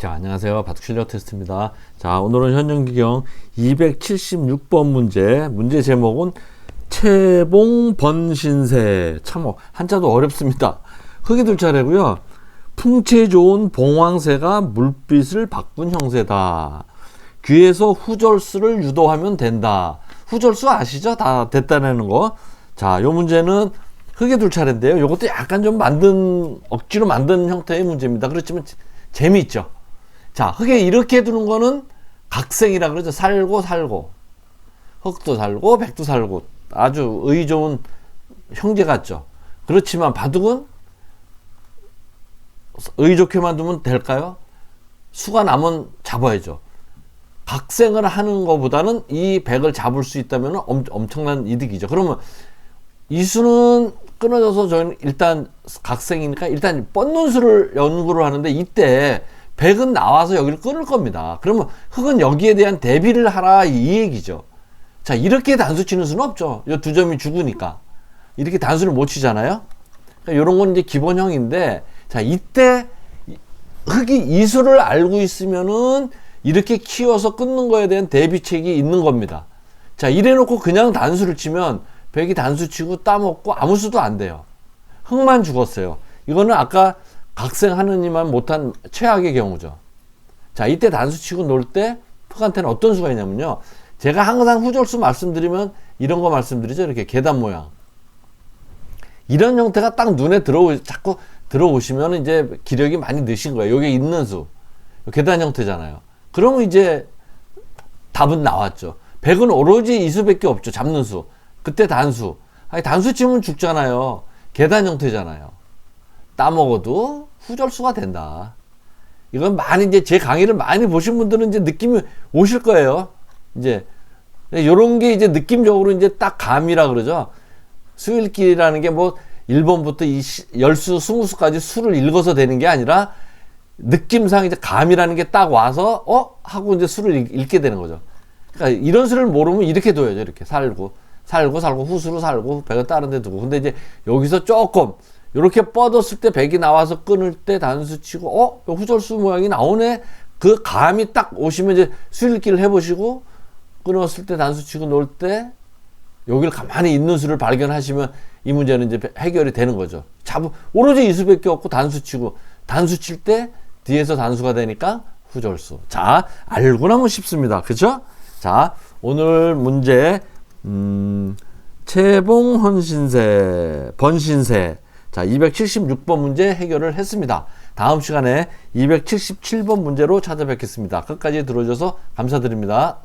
자, 안녕하세요. 바둑 실력 테스트입니다. 자, 오늘은 현정기경 276번 문제. 문제 제목은 채봉 번신세. 참, 어, 한자도 어렵습니다. 흙이 둘 차례고요. 풍채 좋은 봉황새가 물빛을 바꾼 형세다. 귀에서 후절수를 유도하면 된다. 후절수 아시죠? 다 됐다는 거. 자, 요 문제는 흙이 둘 차례인데요. 요것도 약간 좀 만든, 억지로 만든 형태의 문제입니다. 그렇지만 재미있죠? 자, 흙에 이렇게 두는 거는 각생이라 그러죠. 살고 살고. 흙도 살고 백도 살고. 아주 의 좋은 형제 같죠. 그렇지만 바둑은 의 좋게만 두면 될까요? 수가 남은 잡아야죠. 각생을 하는 것보다는 이 백을 잡을 수 있다면 엄, 엄청난 이득이죠. 그러면 이 수는 끊어져서 저희는 일단 각생이니까 일단 뻗는 수를 연구를 하는데 이때 백은 나와서 여기를 끊을 겁니다. 그러면 흑은 여기에 대한 대비를 하라 이 얘기죠. 자 이렇게 단수 치는 수는 없죠. 이 두 점이 죽으니까 이렇게 단수를 못 치잖아요. 그러니까 이런 건 이제 기본형인데 자 이때 흑이 이 수를 알고 있으면은 이렇게 키워서 끊는 거에 대한 대비책이 있는 겁니다. 자 이래놓고 그냥 단수를 치면 백이 단수 치고 따먹고 아무 수도 안 돼요. 흑만 죽었어요. 이거는 아까 각생하느니만 못한 최악의 경우죠. 자, 이때 단수 치고 놀 때 흑한테는 어떤 수가 있냐면요. 제가 항상 후절수 말씀드리면 이런 거 말씀드리죠. 이렇게 계단 모양. 이런 형태가 딱 눈에 들어오, 자꾸 들어오시면 이제 기력이 많이 느신 거예요. 여기 있는 수. 계단 형태잖아요. 그러면 이제 답은 나왔죠. 백은 오로지 이수밖에 없죠. 잡는 수. 그때 단수. 아니, 단수 치면 죽잖아요. 계단 형태잖아요. 따먹어도 후절수가 된다. 이건 많이 이제 제 강의를 많이 보신 분들은 이제 느낌이 오실 거예요. 이제 요런 게 이제 느낌적으로 이제 딱 감이라 그러죠. 수일길이라는 게 뭐 1번부터 이 열수, 20수까지 수를 읽어서 되는 게 아니라 느낌상 이제 감이라는 게 딱 와서 어 하고 이제 수를 읽 게 되는 거죠. 그러니까 이런 수를 모르면 이렇게 둬야죠. 이렇게 살고 살고 살고 후수로 살고 백은 다른 데 두고. 근데 이제 여기서 조금 이렇게 뻗었을 때 백이 나와서 끊을 때 단수 치고 어 후절수 모양이 나오네 그 감이 딱 오시면 이제 수일기를 해보시고 끊었을 때 단수 치고 놀때 여기를 가만히 있는 수를 발견하시면 이 문제는 이제 해결이 되는 거죠. 잡 오로지 이수밖에 없고 단수 치고 단수 칠 때 뒤에서 단수가 되니까 후절수. 자 알고 나면 쉽습니다. 그죠? 자 오늘 문제 음, 채봉 헌신세 번신세 자, 276번 문제 해결을 했습니다. 다음 시간에 277번 문제로 찾아뵙겠습니다. 끝까지 들어줘서 감사드립니다.